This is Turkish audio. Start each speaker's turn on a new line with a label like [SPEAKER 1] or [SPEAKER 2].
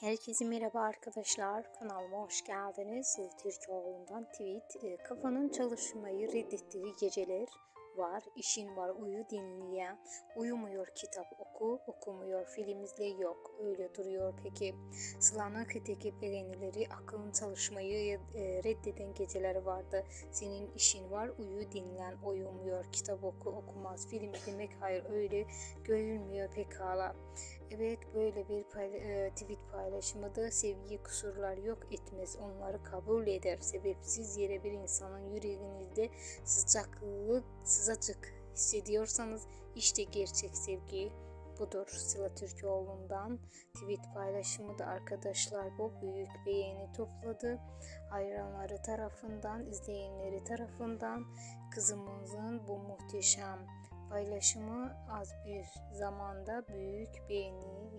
[SPEAKER 1] Herkese merhaba arkadaşlar. Kanalıma hoş geldiniz. Sıvı Türkoğlu'ndan tweet. E, kafanın çalışmayı reddettiği geceler var. İşin var uyu dinleyen. Uyumuyor kitap oku, okumuyor film izle yok. Öyle duruyor peki. Sıla'nın kritik beğenileri akılın çalışmayı e, reddeden geceleri vardı. Senin işin var uyu dinlen, uyumuyor kitap oku, okumaz film izlemek hayır öyle görülmüyor pekala. Evet böyle bir e, tweet paylaşımı da sevgi kusurlar yok etmez. Onları kabul eder. Sebepsiz yere bir insanın yüreğinizde sıcaklık, sızacık hissediyorsanız işte gerçek sevgi budur. Sıla Türkoğlu'ndan tweet paylaşımı da arkadaşlar bu büyük beğeni topladı. Hayranları tarafından, izleyenleri tarafından kızımızın bu muhteşem paylaşımı az bir zamanda büyük beğeni.